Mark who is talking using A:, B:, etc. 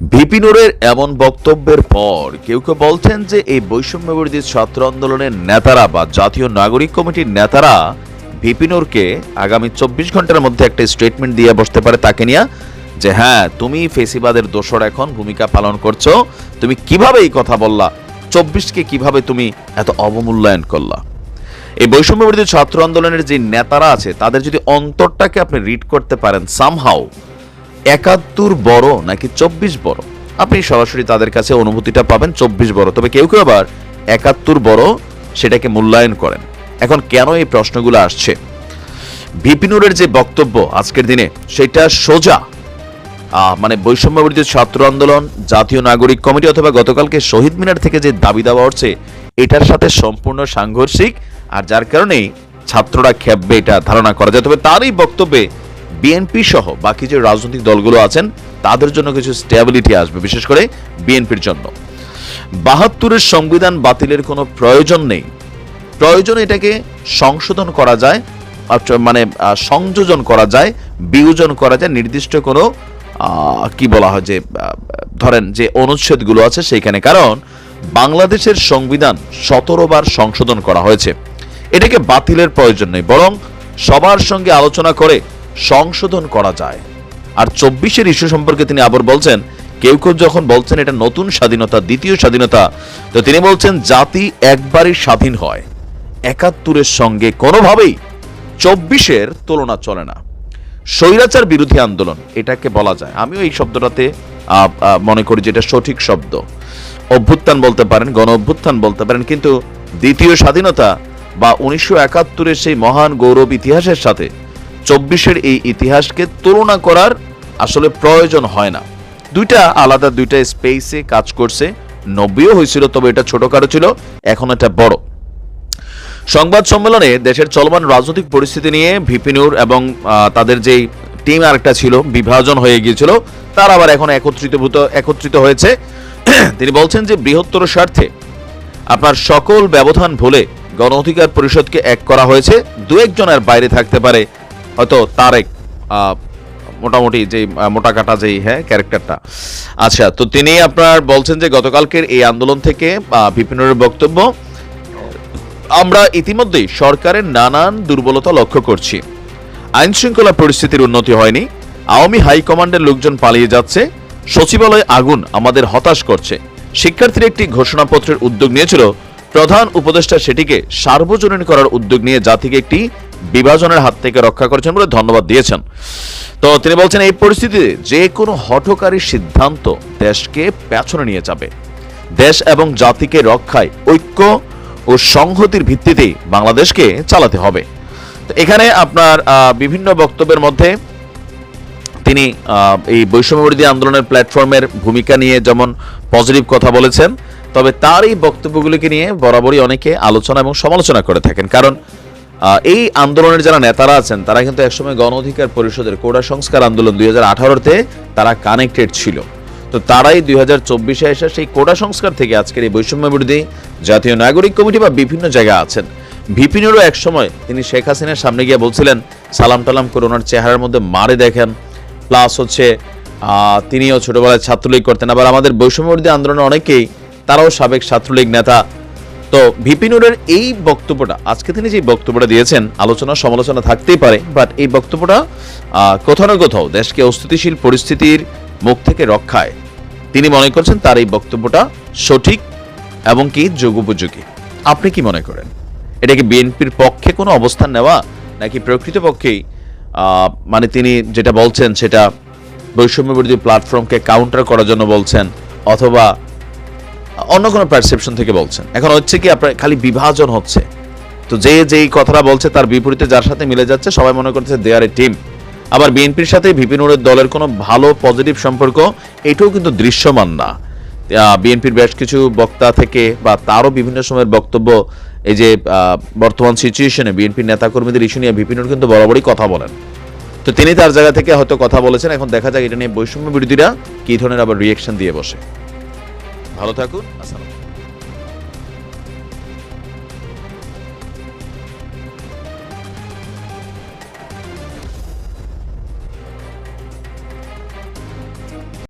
A: বিপিনুরের এমন বক্তব্যের পর কেউ কেউ বলছেন যে এই বৈষম্য বিরোধী ছাত্র আন্দোলনের নেতারা বা জাতীয় নাগরিক কমিটির নেতারা বিপিনুরকে আগামী চব্বিশ ঘণ্টার মধ্যে একটা স্টেটমেন্ট দিয়ে বসতে পারে তাকে নিয়ে যে হ্যাঁ তুমি ফেসিবাদের দোসর এখন, ভূমিকা পালন করছ, তুমি কীভাবে এই কথা বললা? চব্বিশকে কীভাবে তুমি এত অবমূল্যায়ন করলা? এই বৈষম্য বিরোধী ছাত্র আন্দোলনের যে নেতারা আছে, তাদের যদি অন্তরটাকে আপনি রিড করতে পারেন সামহাও একাত্তর বড় নাকি চব্বিশ বড়? আপনি সরাসরি তাদের কাছে অনুভূতিটা পাবেন চব্বিশ বড়। তবে কেউ কেউ আবার একাত্তর বড় সেটাকে মূল্যায়ন করেন। এখন কেন এই প্রশ্নগুলো আসছে? বিপিনুরের যে বক্তব্য আজকের দিনে, সেটা সোজা। মানে বৈষম্য ছাত্র আন্দোলন, জাতীয় নাগরিক কমিটি অথবা গতকালকে শহীদ মিনার থেকে যে দাবি দেওয়া হচ্ছে, এটার সাথে সম্পূর্ণ সাংঘর্ষিক, আর যার কারণেই ছাত্ররা খেপবে এটা ধারণা করা যায়। তবে তারই বক্তব্যে বিএনপি সহ বাকি যে রাজনৈতিক দলগুলো আছেন, তাদের জন্য কিছু স্টেবিলিটি আসবে, বিশেষ করে বিএনপির জন্য। বাহাত্তরের সংবিধান বাতিলের কোনো প্রয়োজন নেই। প্রয়োজনে এটাকে সংশোধন করা যায় মানে সংযোজন করা যায়, বিয়োজন করা যায়, নির্দিষ্ট কোনো কি বলা হয় যে ধরেন যে অনুচ্ছেদগুলো আছে সেইখানে। কারণ বাংলাদেশের সংবিধান সতেরো বার সংশোধন করা হয়েছে। এটাকে বাতিলের প্রয়োজন নেই, বরং সবার সঙ্গে আলোচনা করে সংশোধন করা যায়। আর চব্বিশের ইস্যু সম্পর্কে তিনি আবার বলছেন, কেউ কেউ যখন বলছেন এটা নতুন স্বাধীনতা, দ্বিতীয় স্বাধীনতা, তো তিনি বলছেন জাতি একবারই স্বাধীন হয়। একাত্তরের সঙ্গে কোনোভাবেই চব্বিশের তুলনা চলে না। স্বৈরাচার বিরোধী আন্দোলন, এটাকে বলা যায়। আমিও এই শব্দটাতে মনে করি যে এটা সঠিক শব্দ। অভ্যুত্থান বলতে পারেন, গণ অভ্যুত্থান বলতে পারেন, কিন্তু দ্বিতীয় স্বাধীনতা বা উনিশশো একাত্তরের সেই মহান গৌরব ইতিহাসের সাথে চব্বিশের এই ইতিহাসকে তুলনা করার আসলে প্রয়োজন হয় না। দুইটা আলাদা, দুইটা স্পেসে কাজ করছে। নব্বইও হয়েছিল, তবে এটা ছোটখাটো ছিল, এখন এটা বড়। সংবাদ সম্মেলনে দেশের চলমান রাজনৈতিক পরিস্থিতি নিয়ে ভিপিনুর এবং তাদের যেই টিম আরেকটা ছিল, বিভাজন হয়ে গিয়েছিল, তার আবার এখন একত্রিতভূত, একত্রিত হয়েছে। তিনি বলছেন যে বৃহত্তর স্বার্থে আপনার সকল ব্যবধান ভুলে গণ অধিকার পরিষদকে এক করা হয়েছে। দু একজনের বাইরে থাকতে পারে হয়তো তারেক মোটামুটি যে মোটা কাটা যেই হ্যাঁ ক্যারেক্টারটা। আচ্ছা তো তিনি আপনার বলছেন যে গতকালকের এই আন্দোলন থেকে আহ, বিপিনুরের বক্তব্য আমরা ইতিমধ্যেই সরকারের নানান দুর্বলতা লক্ষ্য করছি। আইন শৃঙ্খলা পরিস্থিতির উন্নতি হয়নি আওয়ামী হাইকমান্ডের লোকজন পালিয়ে যাচ্ছে সচিবালয়ে আগুন আমাদের হতাশ করছে। শিক্ষার্থীর একটি ঘোষণাপত্রের উদ্যোগ নিয়েছিল প্রধান উপদেষ্টা সেটিকে সার্বজনীন করার উদ্যোগ নিয়ে জাতিকে একটি বিভাজনের হাত থেকে রক্ষা করেছেন বলে ধন্যবাদ দিয়েছেন। তো তিনি বলছেন, এই পরিস্থিতিতে যে কোনো হঠকারী সিদ্ধান্ত দেশকে পেছনে নিয়ে যাবে। দেশ এবং জাতিকে রক্ষায় ঐক্য ও সংহতির ভিত্তিতেই বাংলাদেশকে চালাতে হবে। এখানে আপনার বিভিন্ন বক্তব্যের মধ্যে তিনি এই বৈষম্যবিরোধী আন্দোলনের প্ল্যাটফর্মের ভূমিকা নিয়ে যেমন পজিটিভ কথা বলেছেন, তবে তার এই বক্তব্যগুলিকে নিয়ে বরাবরই অনেকে আলোচনা এবং সমালোচনা করে থাকেন। কারণ এই আন্দোলনের যারা নেতারা আছেন, তারা কিন্তু একসময় গণ অধিকার পরিষদের কোটা সংস্কার আন্দোলন দুই হাজার আঠারোতে তারা কানেক্টেড ছিল। তো তারাই দুই হাজার চব্বিশে এসে সেই কোটা সংস্কার থেকে আজকের এই বৈষম্য বিরোধী জাতীয় নাগরিক কমিটি বা বিভিন্ন জায়গা আছেন। ভিপিনেরও এক সময় তিনি শেখ হাসিনার সামনে গিয়ে বলছিলেন, সালাম টালাম করে ওনার চেহারার মধ্যে মারে দেখেন। প্লাস হচ্ছে তিনিও ছোটবেলায় ছাত্রলীগ করতেন। আবার আমাদের বৈষম্য বিরোধী আন্দোলনের অনেকেই, তারাও সাবেক ছাত্রলীগ নেতা তো ভিপিনুরের এই বক্তব্যটা, আজকে তিনি যে বক্তব্যটা দিয়েছেন, আলোচনা সমালোচনা থাকতেই পারে বাট এই বক্তব্যটা কোথাও না কোথাও দেশকে অস্থিতিশীল পরিস্থিতির মুখ থেকে রক্ষায়। তিনি মনে করছেন তার এই বক্তব্যটা সঠিক এবং কি যোগোপযোগী। আপনি কি মনে করেন? এটা কি বিএনপির পক্ষে কোনো অবস্থান নেওয়া, নাকি প্রকৃতপক্ষেই মানে তিনি যেটা বলছেন সেটা বৈষম্য বিরোধী প্ল্যাটফর্মকে কাউন্টার করার জন্য বলছেন, অথবা অন্য কোনো পারসেপশন থেকে বলছেন। এখন হচ্ছে কি আপনার খালি বিভাজন হচ্ছে। তো যে যেই কথাটা বলছে তার বিপরীতে যার সাথে মিলে যাচ্ছে, সবাই মনে করছে দে আর এ টিম আবার বিএনপির সাথে ভিপিনুরের দলের কোনো ভালো পজিটিভ সম্পর্ক, এটাও কিন্তু দৃশ্যমান না। বিএনপির বেশ কিছু বক্তা থেকে বা তারও বিভিন্ন সময়ের বক্তব্য, এই যে বর্তমান সিচুয়েশনে বিএনপির নেতাকর্মীদের ইস্যু নিয়ে ভিপিনুর কিন্তু বরাবরই কথা বলেন। তো তিনি তার জায়গা থেকে হয়তো কথা বলেছেন। এখন দেখা যাক এটা নিয়ে বৈষম্য বিরোধীরা কী ধরনের আবার রিয়েকশন দিয়ে বসে। ভালো থাকুন আসসালাম